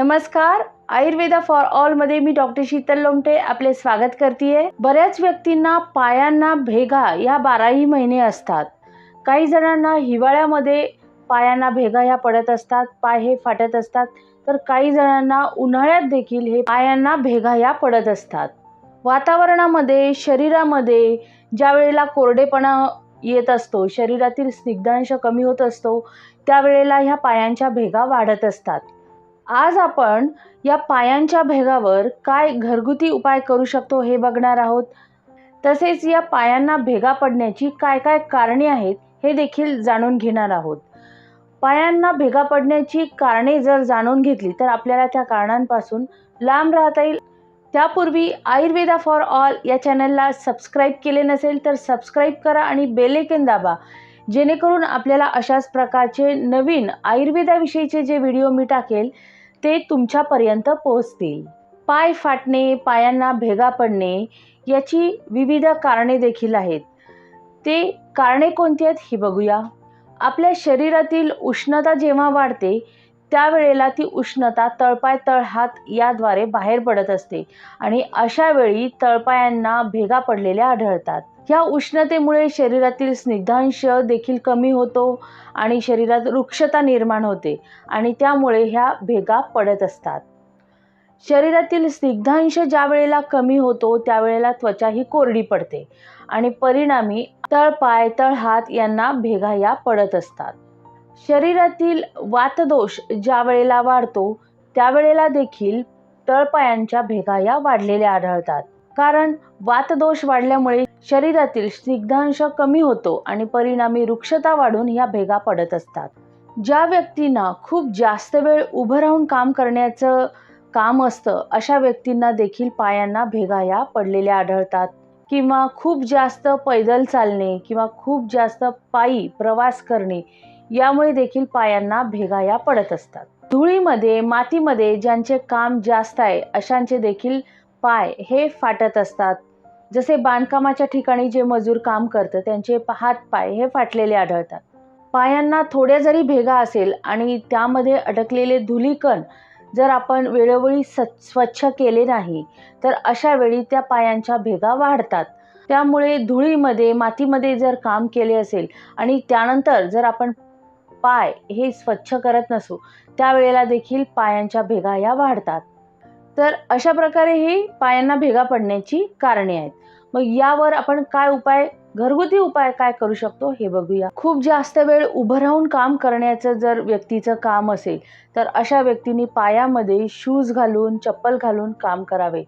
नमस्कार. आयुर्वेदा फॉर ऑलमध्ये मी डॉक्टर शीतल लोमटे आपले स्वागत करते बऱ्याच व्यक्तींना पायांना भेगा या बाराही महिने असतात. काही जणांना हिवाळ्यामध्ये पायांना भेगा ह्या पडत असतात पाय हे फाटत असतात. तर काही जणांना उन्हाळ्यात देखील हे पायांना भेगा ह्या पडत असतात. वातावरणामध्ये शरीरामध्ये ज्या वेळेला कोरडेपणा येत असतो शरीरातील स्निग्धांश कमी होत असतो त्यावेळेला ह्या पायांच्या भेगा वाढत असतात. आज आपण या पायांच्या भेगावर काय घरगुती उपाय करू शकतो हे बघणार आहोत. तसेच या पायांना भेगा पडण्याची काय काय कारणे आहेत हे देखील जाणून घेणार आहोत. पायांना भेगा पडण्याची कारणे जर जाणून घेतली तर आपल्याला त्या कारणांपासून लांब राहता येईल. त्यापूर्वी आयुर्वेदा फॉर ऑल या चॅनलला सबस्क्राईब केले नसेल तर सबस्क्राईब करा आणि बेलेकन दाबा. जेणेकरून आपल्याला अशाच प्रकारचे नवीन आयुर्वेदाविषयीचे जे व्हिडिओ मी टाकेल ते तुमच्यापर्यंत पोहोचतील. पाय फाटणे पायांना भेगा पडणे याची विविध कारणे देखील आहेत. ते कारणे कोणती आहेत ही बघूया. आपल्या शरीरातील उष्णता जेव्हा वाढते त्यावेळेला ती उष्णता तळपाय तळहात याद्वारे बाहेर पडत असते आणि अशा वेळी तळपायांना भेगा पडलेल्या आढळतात. ह्या उष्णतेमुळे शरीरातील स्निग्धांश देखील कमी होतो आणि शरीरात वृक्षता निर्माण होते आणि त्यामुळे ह्या भेगा पडत असतात. शरीरातील स्निग्धांश ज्या वेळेला कमी होतो त्यावेळेला त्वचा ही कोरडी पडते आणि परिणामी तळपाय तळहात यांना भेगा या पडत असतात. शरीरातील वातदोष ज्या वेळेला वाढतो त्यावेळेला देखील तळपायांच्या भेगा या वाढलेल्या आढळतात. कारण वातदोष वाढल्यामुळे शरीरातील स्निग्धांश कमी होतो आणि परिणामी वृक्षता वाढून ह्या भेगा पडत असतात. ज्या व्यक्तींना खूप जास्त वेळ उभं राहून काम करण्याचं काम असतं अशा व्यक्तींना देखील पायांना भेगा या पडलेल्या आढळतात. किंवा खूप जास्त पैदल चालणे किंवा खूप जास्त पायी प्रवास करणे यामुळे देखील पायांना भेगा या पडत असतात. धुळीमध्ये मातीमध्ये ज्यांचे काम जास्त आहे अशांचे देखील पाय हे फाटत असतात. जसे बांधकामाच्या ठिकाणी जे मजूर काम करतं त्यांचे हात पाय हे फाटलेले आढळतात. पायांना थोड्या जरी भेगा असेल आणि त्यामध्ये अडकलेले धुलीकण जर आपण वेळोवेळी स स्वच्छ केले नाही तर अशा वेळी त्या पायांच्या भेगा वाढतात. त्यामुळे धुळीमध्ये मातीमध्ये जर काम केले असेल आणि त्यानंतर जर आपण पाय हे स्वच्छ करत नसू त्यावेळेला देखील पायांच्या भेगा या वाढतात. तर अशा प्रकारे ही पायांना भेगा पडण्याची कारणे आहेत. मग यावर आपण काय उपाय घरगुती उपाय काय करू शकतो हे बघूया. खूप जास्त वेळ उभं राहून काम करण्याचं जर व्यक्तीचं काम असेल तर अशा व्यक्तींनी पायामध्ये शूज घालून चप्पल घालून काम करावे.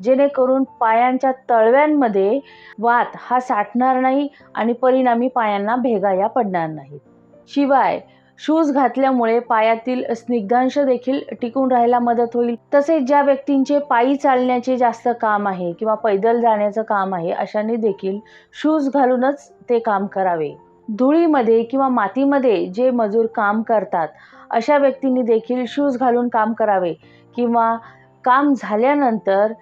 जेणेकरून पायांच्या तळव्यांमध्ये वात हा साठणार नाही आणि परिणामी पायांना भेगा या पडणार नाहीत. शिवाय शूज घातल्यामुळे पायातील स्निग्धांश देखील टिकून राहायला मदत होईल. तसेच ज्या व्यक्तींचे पायी चालण्याचे जास्त काम आहे किंवा पैदल जाण्याचं काम आहे अशांनी देखील शूज घालूनच ते काम करावे. धुळीमध्ये किंवा मातीमध्ये जे मजूर काम करतात अशा व्यक्तींनी देखील शूज घालून काम करावे. किंवा काम झाल्यानंतर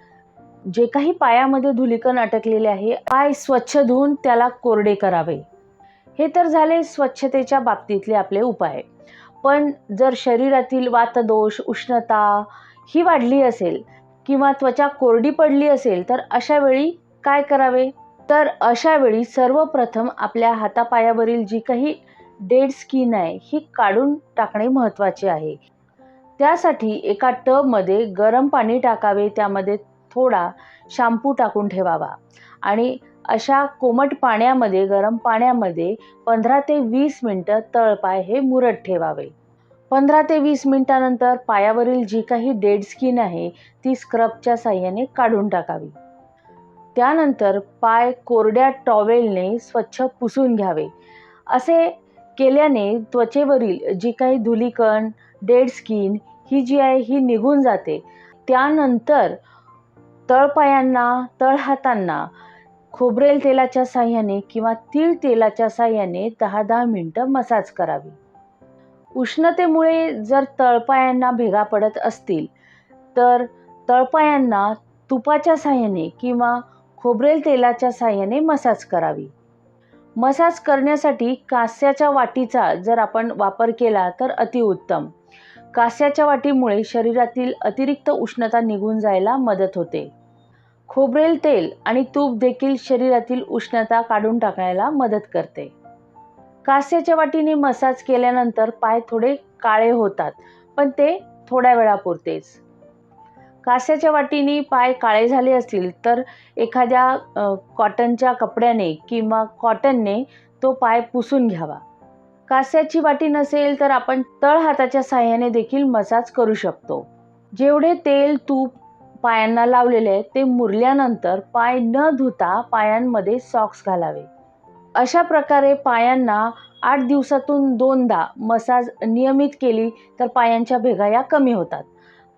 जे काही पायामध्ये धुलीकण अटकलेले आहे पाय स्वच्छ धुवून त्याला कोरडे करावे. हे तर झाले स्वच्छतेच्या बाबतीतले आपले उपाय. पण जर शरीरातील वातदोष उष्णता ही वाढली असेल किंवा त्वचा कोरडी पडली असेल तर अशा वेळी काय करावे? तर अशा वेळी सर्वप्रथम आपल्या हातापायावरील जी काही डेड स्किन आहे ही काढून टाकणे महत्त्वाचे आहे. त्यासाठी एका टबमध्ये गरम पाणी टाकावे त्यामध्ये थोडा शॅम्पू टाकून ठेवावा. आणि अशा कोमट पाण्यामध्ये गरम पाण्यामध्ये पंधरा ते वीस मिनटं तळपाय हे मुरत ठेवावे. पंधरा ते वीस मिनटानंतर पायावरील जी काही डेड स्किन आहे ती स्क्रबच्या साह्याने काढून टाकावी. त्यानंतर पाय कोरड्या टॉवेलने स्वच्छ पुसून घ्यावे. असे केल्याने त्वचेवरील जी काही धुलीकण डेड स्किन ही जी आहे ही निघून जाते. त्यानंतर तळपायांना तळहातांना खोबरेल तेलाच्या साह्याने किंवा तीळ तेलाच्या साह्याने दहा दहा मिनटं मसाज करावी. उष्णतेमुळे जर तळपायांना भेगा पडत असतील तर तळपायांना तुपाच्या साह्याने किंवा खोबरेल तेलाच्या साह्याने मसाज करावी. मसाज करण्यासाठी कास्याच्या वाटीचा जर आपण वापर केला तर अतिउत्तम कास्याच्या वाटीमुळे शरीरातील अतिरिक्त उष्णता निघून जायला मदत होते. खोबरेल तेल आणि तूप देखील शरीरातील उष्णता काढून टाकण्याला मदत करते. कास्याच्या वाटीने मसाज केल्यानंतर पाय थोडे काळे होतात पण ते थोड्या वेळापुरतेच. कास्याच्या वाटीने पाय काळे झाले असतील तर एखाद्या कॉटनच्या कपड्याने किंवा कॉटनने तो पाय पुसून घ्यावा. कास्याची वाटी नसेल तर आपण तळहाताच्या साह्याने देखील मसाज करू शकतो. जेवढे तेल तूप पायांना लावलेले ते मुरल्यानंतर पाय न धुता पायांमध्ये सॉक्स घालावे. अशा प्रकारे पायांना आठ दिवसातून दोनदा मसाज नियमित केली तर पायांच्या भेगा या कमी होतात.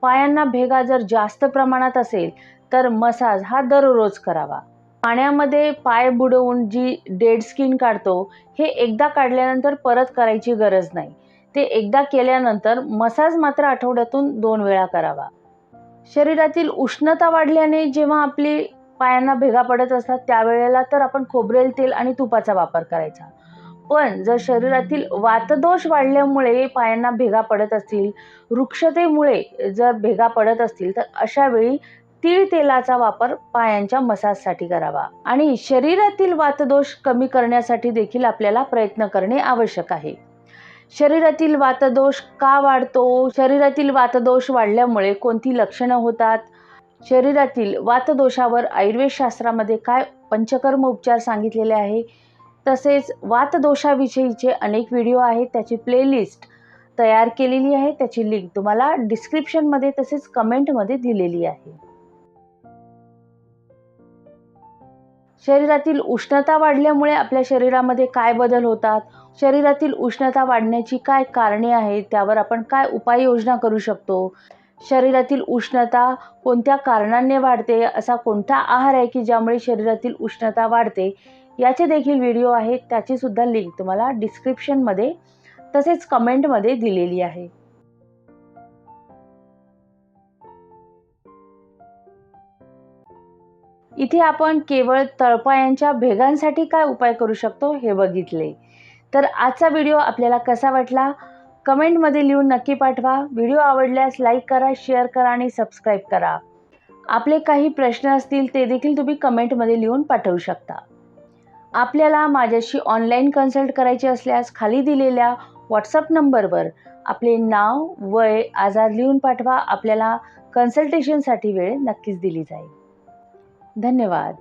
पायांना भेगा जर जास्त प्रमाणात असेल तर मसाज हा दररोज करावा. पाण्यामध्ये पाय बुडवून जी डेड स्किन काढतो हे एकदा काढल्यानंतर परत करायची गरज नाही. ते एकदा केल्यानंतर मसाज मात्र आठवड्यातून दोन वेळा करावा. शरीरातील उष्णता वाढल्याने जेव्हा आपली पायांना भेगा पडत असतात त्यावेळेला तर आपण खोबरेल तेल आणि तुपाचा वापर करायचा. पण जर शरीरातील वातदोष वाढल्यामुळे पायांना भेगा पडत असतील वृक्षतेमुळे जर भेगा पडत असतील तर अशा वेळी तीळ तेलाचा वापर पायांच्या मसाजसाठी करावा. आणि शरीरातील वातदोष कमी करण्यासाठी देखील आपल्याला प्रयत्न करणे आवश्यक आहे. शरीरातील वातदोष का वाढतो? शरीरातील वातदोष वाढल्यामुळे कोणती लक्षणं होतात? शरीरातील वातदोषावर आयुर्वेद शास्त्रामध्ये काय पंचकर्म उपचार सांगितलेले आहे? तसेच वातदोषाविषयीचे अनेक व्हिडिओ आहेत त्याची प्लेलिस्ट तयार केलेली आहे त्याची लिंक तुम्हाला डिस्क्रिप्शनमध्ये तसेच कमेंटमध्ये दिलेली आहे. शरीरातील उष्णता वाढल्यामुळे आपल्या शरीरामध्ये काय बदल होतात? शरीरातील उष्णता वाढण्याची काय कारणे आहेत? त्यावर आपण काय उपाययोजना करू शकतो? शरीरातील उष्णता कोणत्या कारणांनी वाढते? असा कोणता आहार आहे की ज्यामुळे शरीरातील उष्णता वाढते? याचे देखील व्हिडिओ आहेत. त्याचीसुद्धा लिंक तुम्हाला डिस्क्रिप्शनमध्ये तसेच कमेंटमध्ये दिलेली आहे. इथे आपण केवळ तळपायांच्या भेगांसाठी काय उपाय करू शकतो हे बघितले. तर आजचा व्हिडिओ आपल्याला कसा वाटला? कमेंटमध्ये लिहून नक्की पाठवा. व्हिडिओ आवडल्यास लाईक करा शेअर करा आणि सबस्क्राईब करा. आपले काही प्रश्न असतील ते देखील तुम्ही कमेंटमध्ये लिहून पाठवू शकता. आपल्याला माझ्याशी ऑनलाईन कन्सल्ट करायचे असल्यास खाली दिलेल्या व्हॉट्सअप नंबरवर आपले नाव वय आजार लिहून पाठवा. आपल्याला कन्सल्टेशनसाठी वेळ नक्कीच दिली जाईल. धन्यवाद.